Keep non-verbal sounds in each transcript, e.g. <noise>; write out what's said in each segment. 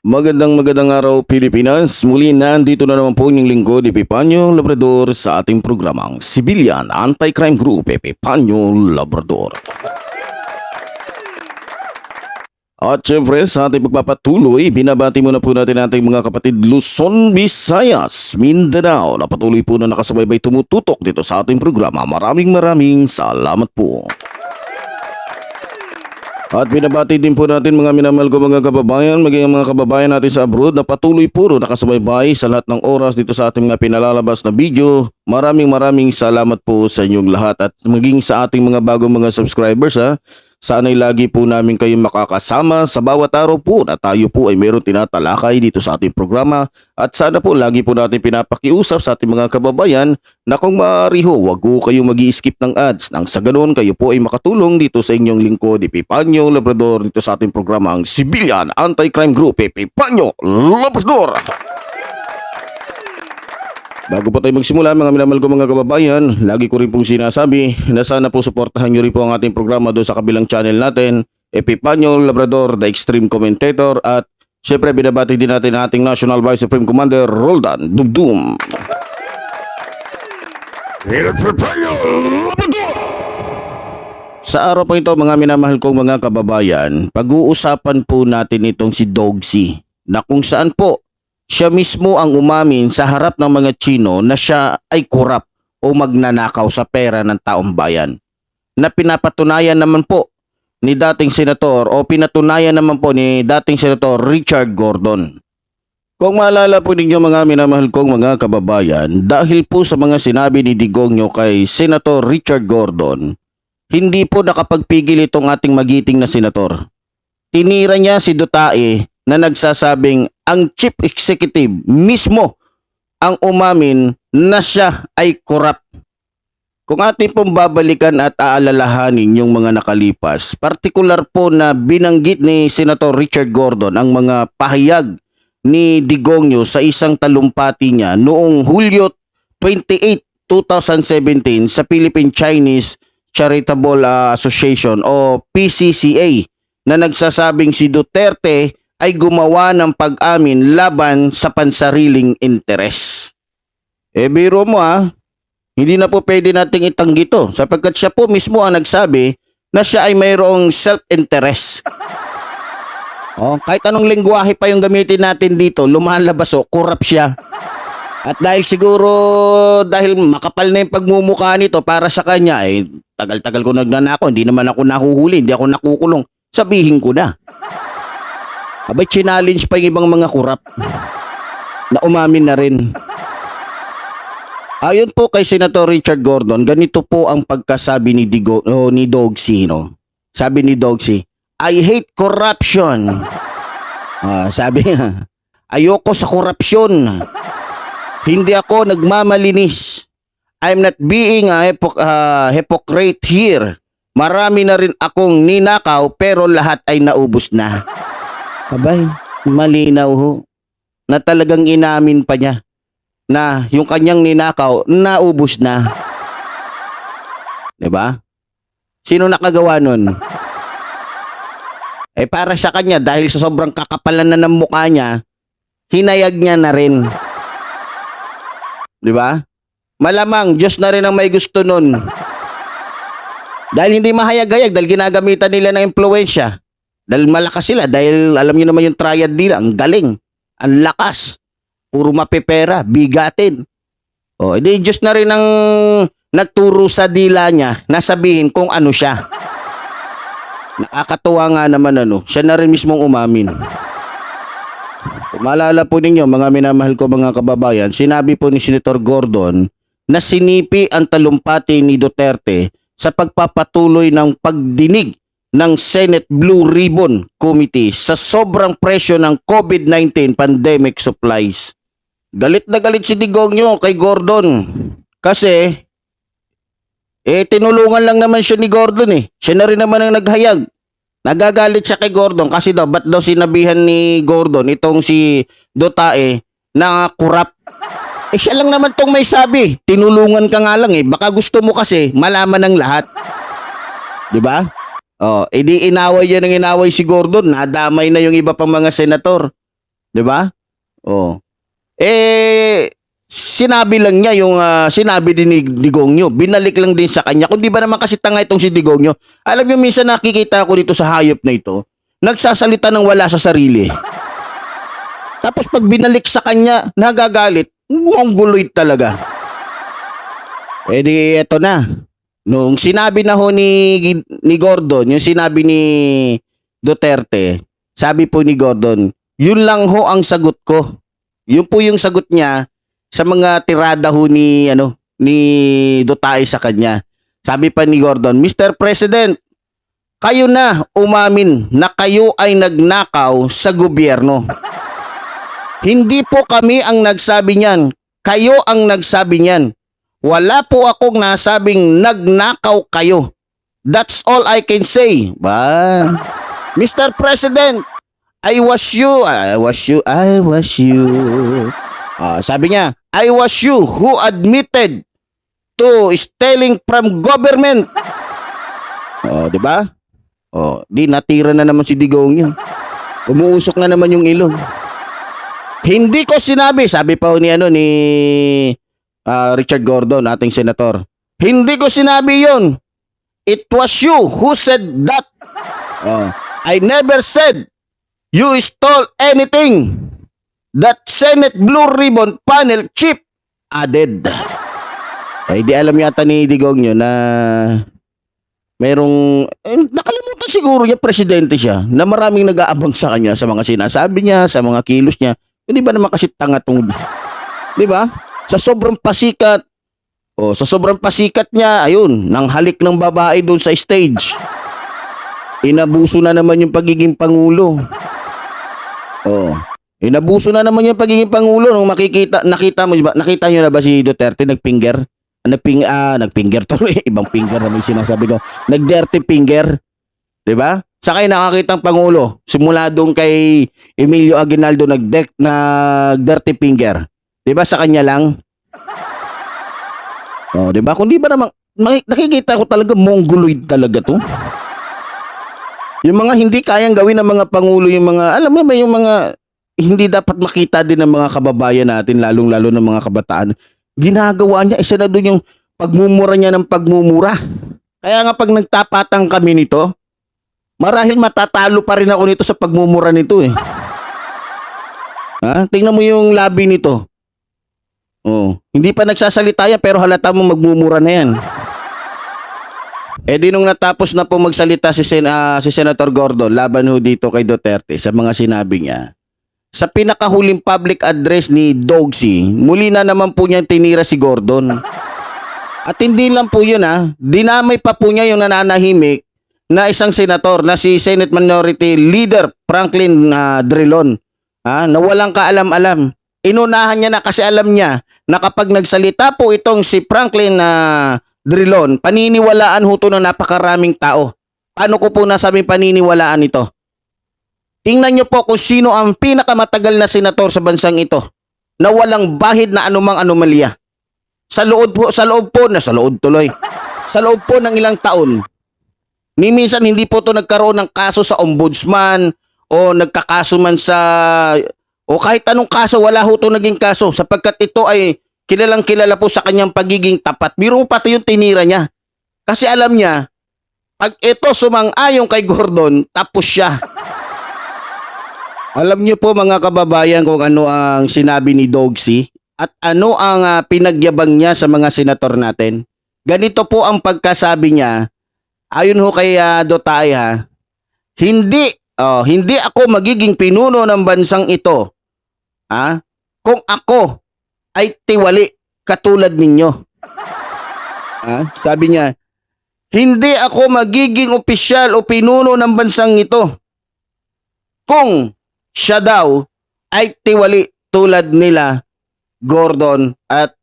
Magandang magandang araw Pilipinas. Muli nandito na naman po yung lingkod Epipanyo Labrador sa ating programang Civilian Anti-Crime Group Epipanyo Labrador. At syempre sa ating pagpapatuloy, binabati muna po natin ating mga kapatid Luzon, Visayas, Mindanao na patuloy po na nakasubaybay tumututok dito sa ating programa. Maraming maraming salamat po. At binabati din po natin mga minamahal ko mga kababayan, maging mga kababayan natin sa abroad na patuloy puro nakasubaybay sa lahat ng oras dito sa ating mga pinalalabas na video. Maraming maraming salamat po sa inyong lahat at maging sa ating mga bagong mga subscribers ha. Sana'y lagi po namin kayong makakasama sa bawat araw po na tayo po ay mayroong tinatalakay dito sa ating programa. At sana po lagi po natin pinapakiusap sa ating mga kababayan na kung maaari ho, wag po kayong mag skip ng ads. Nang sa ganoon kayo po ay makatulong dito sa inyong lingkod. Epipanyo Labrador dito sa ating programang Civilian Anti-Crime Group. Epipanyo Labrador. Bago po tayo magsimula mga minamahal ko mga kababayan, lagi ko rin pong sinasabi na sana po suportahan nyo rin po ang ating programa doon sa kabilang channel natin, Epipanyo Labrador, The Extreme Commentator at syempre binabati din natin ang ating National Vice Supreme Commander Roldan Dubdum. Epipanyo Labrador! Sa araw po ito mga minamahal kong mga kababayan, pag-uusapan po natin itong si Dogsy na kung saan po siya mismo ang umamin sa harap ng mga Chino na siya ay kurap o magnanakaw sa pera ng taong bayan. Na pinapatunayan naman po ni dating senator o pinatunayan naman po ni dating senator Richard Gordon. Kung maalala po ninyo mga minamahal kong mga kababayan, dahil po sa mga sinabi ni Digongyo kay Senator Richard Gordon, hindi po nakapagpigil itong ating magiting na senator. Tinira niya si Dutae na nagsasabing ang chief executive mismo ang umamin na siya ay korap. Kung ating pong babalikan at aalalahanin yung mga nakalipas, partikular po na binanggit ni Senator Richard Gordon ang mga pahayag ni Digongyo sa isang talumpati niya noong Hulyo 28, 2017 sa Philippine Chinese Charitable ah, Association o PCCA na nagsasabing si Duterte ay gumawa ng pag-amin laban sa pansariling interes. Eh biro mo ah, hindi na po pwede nating itanggi to sapagkat siya po mismo ang nagsabi na siya ay mayroong self-interest. <laughs> Oh, kahit anong lengguwahe pa yung gamitin natin dito, lumalabas o, kurap siya. At dahil siguro, dahil makapal na yung pagmumukha nito para sa kanya, eh, tagal-tagal ko nagnanako, hindi naman ako nahuhuli, hindi ako nakukulong. Sabihin ko na. Abay, challenge pa yung ibang mga kurap na umamin na rin. Ayon po kay Senator Richard Gordon, ganito po ang pagkasabi ni, Digo, o ni Dogsy. No? Sabi ni Dogsy, I hate corruption. Ah, sabi niya, ayoko sa korupsyon. Hindi ako nagmamalinis. I'm not being a hypo- ah, hypocrite here. Marami na rin akong ninakaw pero lahat ay naubos na. Abay, malinaw ho. Na talagang inamin pa niya na yung kanyang ninakaw naubos na. 'Di ba? Sino nakagawa nun? Eh para sa kanya dahil sa sobrang kakapalan na ng mukha niya, hinayag niya na rin. 'Di ba? Malamang Diyos na rin ang may gusto nun. Dahil hindi mahayag-hayag dahil ginagamitan nila ng impluensya. Dahil malakas sila dahil alam niyo naman yung triad nila, ang galing, ang lakas. Puro mapepera, bigatin. O, edi Diyos na rin ang nagturo sa dila niya na sabihin kung ano siya. Nakakatuwa nga naman ano, siya na rin mismong umamin. Kung maalala po ninyo mga minamahal ko mga kababayan, sinabi po ni Senator Gordon na sinipi ang talumpati ni Duterte sa pagpapatuloy ng pagdinig ng Senate Blue Ribbon Committee sa sobrang presyo ng COVID-19 pandemic supplies. Galit na galit si Digongyo kay Gordon. Kasi, eh, tinulungan lang naman siya ni Gordon eh. Siya na rin naman ang naghayag. Nagagalit siya kay Gordon kasi daw, ba't daw sinabihan ni Gordon itong si Dotae na kurap. Eh siya lang naman tong may sabi. Tinulungan ka nga lang eh. Baka gusto mo kasi malaman ng lahat. 'Di ba? Oh, edi inaway yan ng inaway si Gordon. Nadamay na yung iba pang mga senator. 'Di ba? Oh. Eh sinabi lang niya yung ah, sinabi din ni Digongyo. Binalik lang din sa kanya. Kung di ba naman kasi tanga itong si Digongyo. Alam niyo minsan nakikita ko dito sa hayop na ito, nagsasalita ng wala sa sarili. Tapos pag binalik sa kanya, nagagalit, mongoloid talaga. Eh di eto na. Nung sinabi na ho ni, ni Gordon, yung sinabi ni Duterte, sabi po ni Gordon, yun lang ho ang sagot ko. Yun po yung sagot niya sa mga tirada ho ni, ano, ni Duterte sa kanya. Sabi pa ni Gordon, Mr. President, kayo na umamin na kayo ay nagnakaw sa gobyerno. Hindi po kami ang nagsabi niyan. Kayo ang nagsabi niyan. Wala po akong nasabing nagnakaw kayo. That's all I can say. Ba? Mr. President, I was you. I was you. I was you. Ah, sabi niya, I was you who admitted to stealing from government. Oh, di ba? Oh, di natira na naman si Digong yun. Umuusok na naman yung ilong. Hindi ko sinabi, sabi pa ni ano ni ah, Richard Gordon, ating senator. Hindi ko sinabi 'yon. It was you who said that. Oh, I never said you stole anything. That Senate Blue Ribbon panel chief added. Ay di alam yata ni Digong yun na merong eh, nakalimutan siguro niya presidente siya na maraming nag-aabang sa kanya sa mga sinasabi niya, sa mga kilos niya. Hindi ba naman kasi tanga tong 'di ba? Sa sobrang pasikat Oh, sa sobrang pasikat niya, ayun, nang halik ng babae doon sa stage. Inabuso na naman yung pagiging pangulo. Oh, inabuso na naman yung pagiging pangulo nung makikita nakita mo ba nakita niyo na ba si Duterte nagfinger? Nagping ah, nagfinger tuloy, <laughs> ibang finger naman yung sinasabi ko. Nag-dirty finger. 'Di ba? Sakay nakakita ang pangulo simula doon kay Emilio Aguinaldo nag nag-dirty finger. 'Di ba sa kanya lang? Oh, 'di ba? Kung di ba naman nakikita ko talaga mongoloid talaga 'to. Yung mga hindi kayang gawin ng mga pangulo, yung mga alam mo ba yung mga hindi dapat makita din ng mga kababayan natin, lalong-lalo ng mga kabataan. Ginagawa niya, isa na doon yung pagmumura niya ng pagmumura. Kaya nga pag nagtapatang kami nito, marahil matatalo pa rin ako nito sa pagmumura nito eh. Ha? Tingnan mo yung labi nito. Oh, hindi pa nagsasalita yan pero halata mo magmumura na yan. Eh di nung natapos na po magsalita si, Sen, ah, si Senator Gordon laban ho dito kay Duterte sa mga sinabi niya. Sa pinakahuling public address ni Dogsy, muli na naman po niya tinira si Gordon. At hindi lang po yun ha, dinamay pa po niya yung nananahimik na isang senator na si Senate Minority Leader Franklin ah, Drilon ha, na walang kaalam-alam. Inunahan niya na kasi alam niya na kapag nagsalita po itong si Franklin na Drilon, paniniwalaan ho to ng napakaraming tao. Paano ko po nasabing paniniwalaan ito? Tingnan niyo po kung sino ang pinakamatagal na senator sa bansang ito na walang bahid na anumang anomalya. Sa loob po, sa loob po, na sa loob tuloy. Sa loob po ng ilang taon, ni minsan hindi po to nagkaroon ng kaso sa ombudsman o nagkakaso man sa o kahit anong kaso, wala ho to naging kaso sapagkat ito ay kilalang kilala po sa kanyang pagiging tapat. Biro mo pati yung tinira niya. Kasi alam niya, pag ito sumang-ayon kay Gordon, tapos siya. Alam niyo po mga kababayan kung ano ang sinabi ni Dogsy at ano ang ah, pinagyabang niya sa mga senator natin. Ganito po ang pagkasabi niya, ayon ho kay uh, Dotay ha, hindi, oh, hindi ako magiging pinuno ng bansang ito. Ha? Kung ako ay tiwali katulad ninyo. Ha? Sabi niya, hindi ako magiging opisyal o pinuno ng bansang ito. Kung siya daw ay tiwali tulad nila Gordon at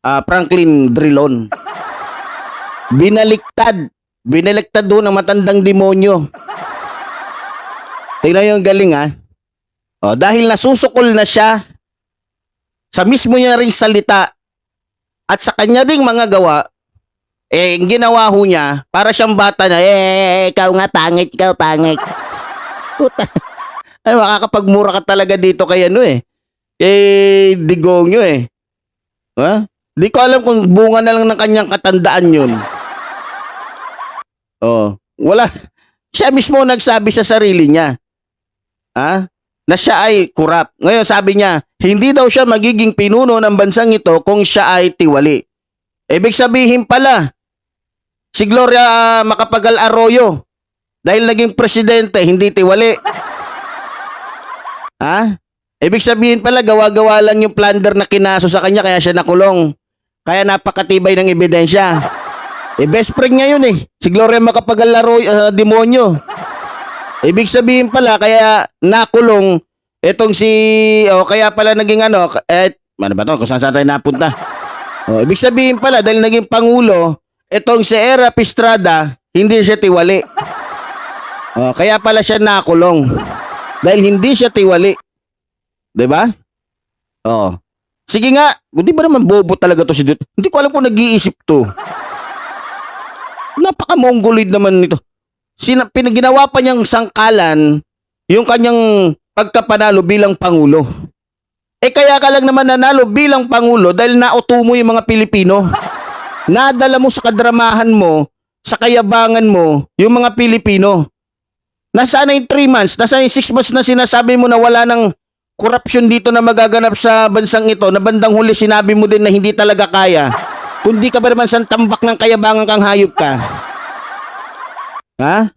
ah, Franklin Drilon. Binaliktad. Binaliktad doon ng matandang demonyo. Tingnan yung galing ha. O, dahil nasusukol na siya sa mismo niya ring salita at sa kanya ding mga gawa, eh, ginawa ho niya, para siyang bata na, eh, ikaw nga pangit, ikaw pangit. Puta. <laughs> Ay, makakapagmura ka talaga dito kay ano eh. Eh, digong nyo eh. Ha? Di ko alam kung bunga na lang ng kanyang katandaan yun. Oh, wala. <laughs> Siya mismo nagsabi sa sarili niya. Ha? Na siya ay kurap. Ngayon sabi niya, hindi daw siya magiging pinuno ng bansang ito kung siya ay tiwali. Ibig sabihin pala, si Gloria Macapagal Arroyo, dahil naging presidente, hindi tiwali. <laughs> Ha? Ibig sabihin pala, gawa-gawa lang yung plunder na kinaso sa kanya kaya siya nakulong. Kaya napakatibay ng ebidensya. Eh, best friend niya yun eh. Si Gloria Macapagal Arroyo, ah, demonyo. Ibig sabihin pala, kaya nakulong itong si, o kaya pala naging ano, eh, ano ba to, kung saan tayo napunta. O, ibig sabihin pala, dahil naging pangulo, itong si Era Pistrada, hindi siya tiwali. O, kaya pala siya nakulong. Dahil hindi siya tiwali. 'Di ba? Oo. Sige nga, hindi ba naman bobo talaga to si Dut? Hindi ko alam kung nag-iisip to. Napaka-mongoloid naman nito. Sina, pinaginawa pa niyang sangkalan yung kanyang pagkapanalo bilang Pangulo. Eh kaya ka lang naman nanalo bilang Pangulo dahil nauto mo yung mga Pilipino. Nadala mo sa kadramahan mo, sa kayabangan mo, yung mga Pilipino. Nasaan na yung 3 months? Nasaan yung 6 months na sinasabi mo na wala ng korupsyon dito na magaganap sa bansang ito na bandang huli sinabi mo din na hindi talaga kaya. Kundi ka ba naman sa tambak ng kayabangan kang hayop ka? Ha?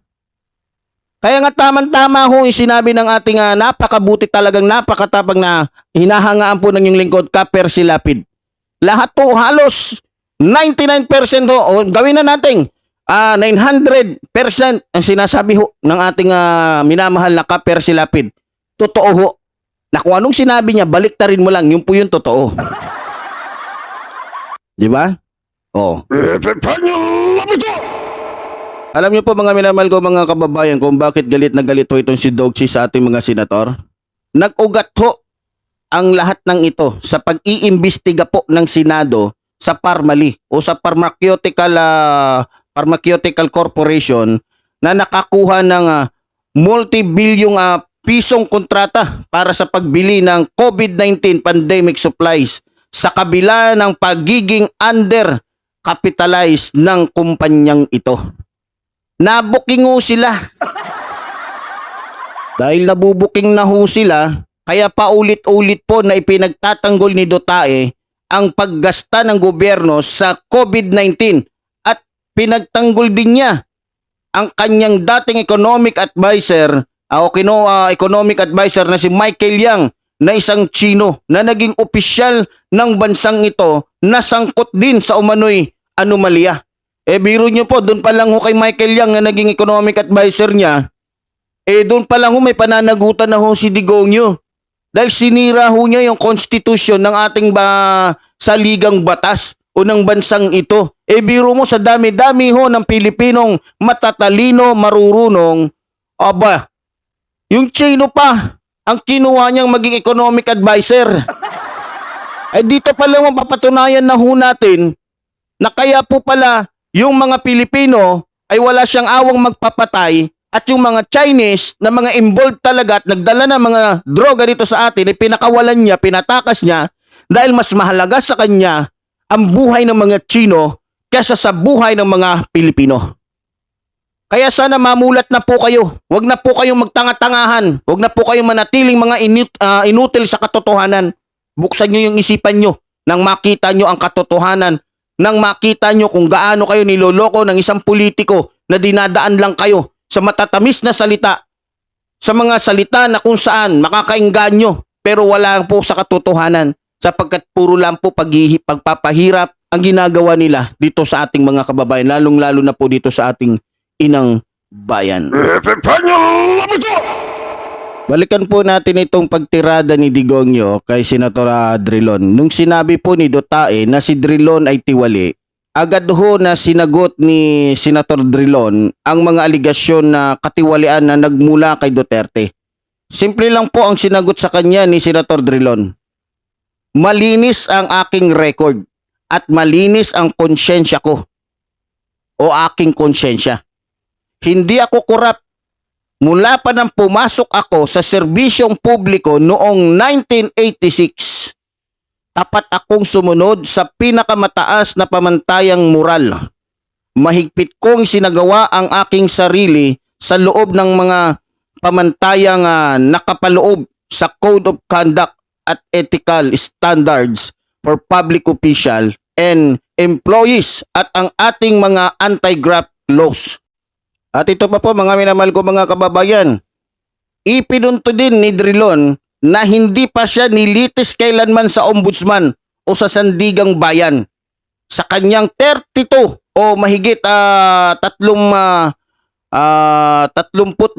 Kaya nga tamang-tama ho yung sinabi ng ating ah, napakabuti talagang napakatapang na hinahangaan po ng yung lingkod Kaper si Lapid. Lahat po halos 99% ho, o gawin na natin ah 900% ang sinasabi ho ng ating ah, minamahal na Kaper si Lapid. Totoo ho. Na kung anong sinabi niya, baliktarin mo lang, yun po yung totoo. Di ba? Oh. Alam niyo po mga minamahal ko mga kababayan kung bakit galit na galit ho itong si Dogsi sa ating mga senator? Nag-ugat ho ang lahat ng ito sa pag-iimbestiga po ng Senado sa Parmali o sa Pharmaceutical ah, Pharmaceutical Corporation na nakakuha ng ah, multi-bilyong ah, pisong kontrata para sa pagbili ng COVID-19 pandemic supplies sa kabila ng pagiging under capitalized ng kumpanyang ito. Nabuking ho sila. Dahil nabubuking na ho sila, kaya paulit-ulit po na ipinagtatanggol ni Dotae ang paggasta ng gobyerno sa COVID-19 at pinagtanggol din niya ang kanyang dating economic advisor ah, o kino ah, economic advisor na si Michael Yang na isang Chino na naging opisyal ng bansang ito na sangkot din sa umano'y anomalya. Eh biro nyo po, doon pa lang ho kay Michael Yang na naging economic advisor niya, eh doon pa lang ho may pananagutan na ho si Digongyo. Dahil sinira ho niya yung konstitusyon ng ating ba saligang batas o ng bansang ito. Eh biro mo sa dami-dami ho ng Pilipinong matatalino, marurunong, aba, yung Chino pa, ang kinuha niyang maging economic advisor. Eh dito pa lang mapapatunayan na ho natin na kaya po pala yung mga Pilipino ay wala siyang awang magpapatay at yung mga Chinese na mga involved talaga at nagdala ng mga droga dito sa atin ay pinakawalan niya, pinatakas niya dahil mas mahalaga sa kanya ang buhay ng mga Chino kaysa sa buhay ng mga Pilipino. Kaya sana mamulat na po kayo. Huwag na po kayong magtanga-tangahan. Huwag na po kayong manatiling mga inut- ah, inutil sa katotohanan. Buksan nyo yung isipan nyo nang makita nyo ang katotohanan nang makita nyo kung gaano kayo niloloko ng isang politiko na dinadaan lang kayo sa matatamis na salita, sa mga salita na kung saan makakainggan nyo pero wala po sa katotohanan sapagkat puro lang po paghihi, pagpapahirap ang ginagawa nila dito sa ating mga kababayan, lalong-lalo na po dito sa ating inang bayan. Balikan po natin itong pagtirada ni Digongyo kay Senator ah, Drilon. Nung sinabi po ni Dotae na si Drilon ay tiwali, agad ho na sinagot ni Senator Drilon ang mga aligasyon na katiwalian na nagmula kay Duterte. Simple lang po ang sinagot sa kanya ni Senator Drilon. Malinis ang aking record at malinis ang konsyensya ko o aking konsyensya. Hindi ako korap mula pa nang pumasok ako sa serbisyong publiko noong 1986. Tapat akong sumunod sa pinakamataas na pamantayang moral. Mahigpit kong sinagawa ang aking sarili sa loob ng mga pamantayang ah, nakapaloob sa Code of Conduct at Ethical Standards for Public Official and Employees at ang ating mga anti-graft laws. At ito pa po mga minamahal ko mga kababayan, ipinunto din ni Drilon na hindi pa siya nilitis kailanman sa ombudsman o sa sandigang bayan. Sa kanyang 32 o mahigit ah, tatlong ah, ah, 32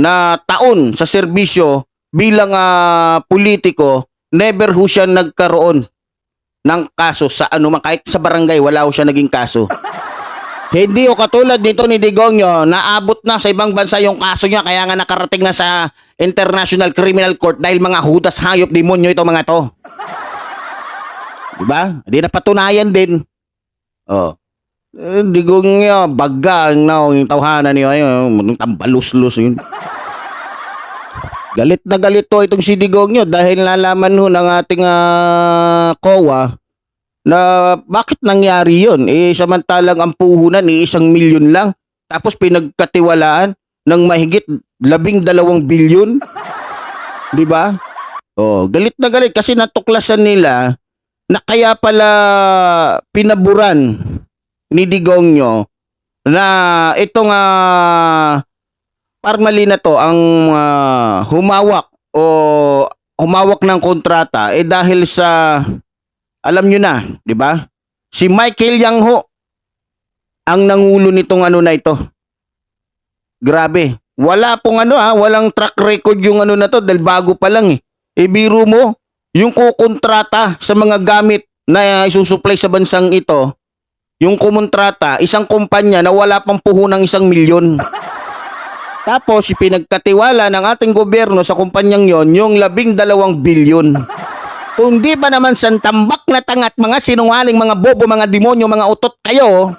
na taon sa serbisyo bilang ah, politiko, never ho siya nagkaroon ng kaso sa anumang kahit sa barangay wala ho siya naging kaso. Hindi o katulad nito ni Digongyo, naabot na sa ibang bansa yung kaso niya kaya nga nakarating na sa International Criminal Court dahil mga hudas hayop demonyo itong mga to. Diba? Hindi na patunayan din. Oh. Eh, Digongyo, baga ang na yung tawhanan niyo ayun, tambalus-lus yun. Galit na galit to itong si Digongyo dahil nalaman ho ng ating ah, COA na bakit nangyari yun? Eh, samantalang ang puhunan, eh, isang milyon lang. Tapos pinagkatiwalaan ng mahigit labing dalawang bilyon. <laughs> Di ba? Oh, galit na galit kasi natuklasan nila na kaya pala pinaburan ni Digongyo na itong uh, parmali na to ang ah, humawak o humawak ng kontrata eh dahil sa alam nyo na, di ba? Si Michael Yang ho ang nangulo nitong ano na ito. Grabe. Wala pong ano ha, walang track record yung ano na to dahil bago pa lang eh. E biro mo, yung kukontrata sa mga gamit na isusupply sa bansang ito, yung kumontrata, isang kumpanya na wala pang puhunang isang milyon. Tapos, pinagkatiwala ng ating gobyerno sa kumpanyang yon yung labing dalawang bilyon. Kung di ba naman santambak na tangat mga sinungaling, mga bobo, mga demonyo, mga utot kayo,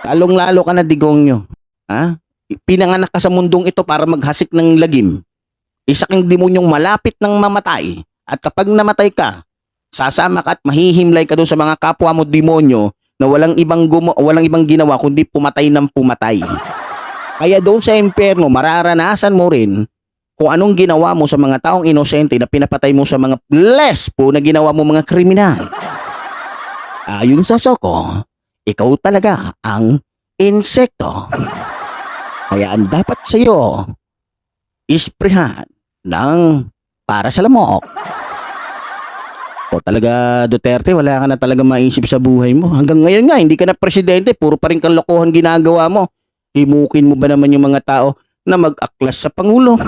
lalong-lalo ka na digongyo. Ha? Pinanganak ka sa mundong ito para maghasik ng lagim. Isa demonyong malapit ng mamatay. At kapag namatay ka, sasama ka at mahihimlay ka doon sa mga kapwa mo demonyo na walang ibang gumo, walang ibang ginawa kundi pumatay ng pumatay. Kaya doon sa impyerno, mararanasan mo rin kung anong ginawa mo sa mga taong inosente na pinapatay mo sa mga lespo na ginawa mo mga kriminal. Ayon sa Soko, ikaw talaga ang insekto. Kaya ang dapat sa'yo, isprehan ng para sa lamok. O talaga Duterte, wala ka na talaga maisip sa buhay mo. Hanggang ngayon nga, hindi ka na presidente, puro pa rin kalokohan ginagawa mo. Himukin mo ba naman yung mga tao na mag-aklas sa Pangulo?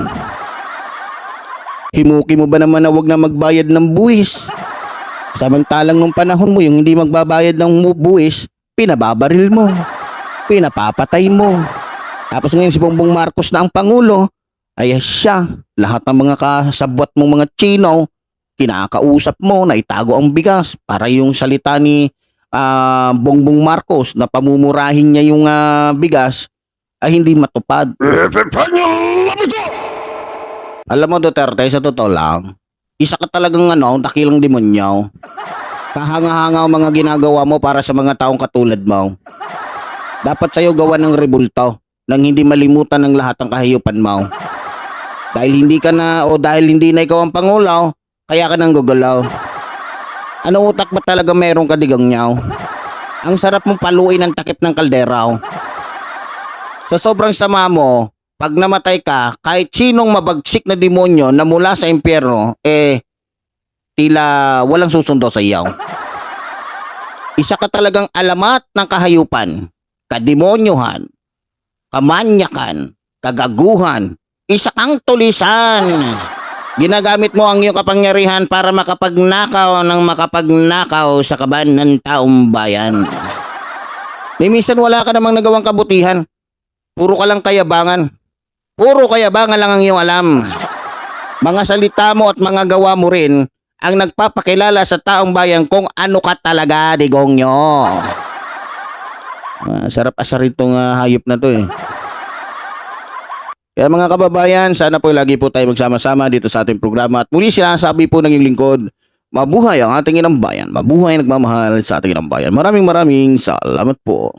Himukin mo ba naman na wag na magbayad ng buwis? Samantalang nung panahon mo, yung hindi magbabayad ng buwis, pinababaril mo. Pinapapatay mo. Tapos ngayon si Bongbong Marcos na ang Pangulo, ay siya, lahat ng mga kasabwat mong mga Chino, kinakausap mo na itago ang bigas para yung salita ni ah, Bongbong Marcos na pamumurahin niya yung ah, bigas ay hindi matupad. <laughs> Alam mo Duterte, sa totoo lang, isa ka talagang ano, dakilang demonyo. Kahanga-hanga ang mga ginagawa mo para sa mga taong katulad mo. Dapat sa'yo gawa ng rebulto nang hindi malimutan ng lahat ng kahiyupan mo. Dahil hindi ka na o dahil hindi na ikaw ang pangulo, kaya ka nang gugulaw. Ano utak ba talaga meron ka digang nyaw? Ang sarap mong paluin ng takip ng kaldera. oh. Sa sobrang sama mo, pag namatay ka, kahit sinong mabagsik na demonyo na mula sa impyerno, eh, tila walang susundo sa iyo. Isa ka talagang alamat ng kahayupan, kademonyohan, kamanyakan, kagaguhan, Isa kang tulisan. Ginagamit mo ang iyong kapangyarihan para makapagnakaw ng makapagnakaw sa kaban ng taong bayan. Ni minsan wala ka namang nagawang kabutihan. Puro ka lang kayabangan. Puro kayabangan lang ang iyong alam. Mga salita mo at mga gawa mo rin ang nagpapakilala sa taong bayan kung ano ka talaga, digong nyo. Ah, sarap asar itong ah, hayop na to eh. Kaya mga kababayan, sana po lagi po tayo magsama-sama dito sa ating programa at muli sinasabi po ng lingkod, mabuhay ang ating inang bayan, mabuhay ang nagmamahal sa ating inang bayan. Maraming maraming salamat po.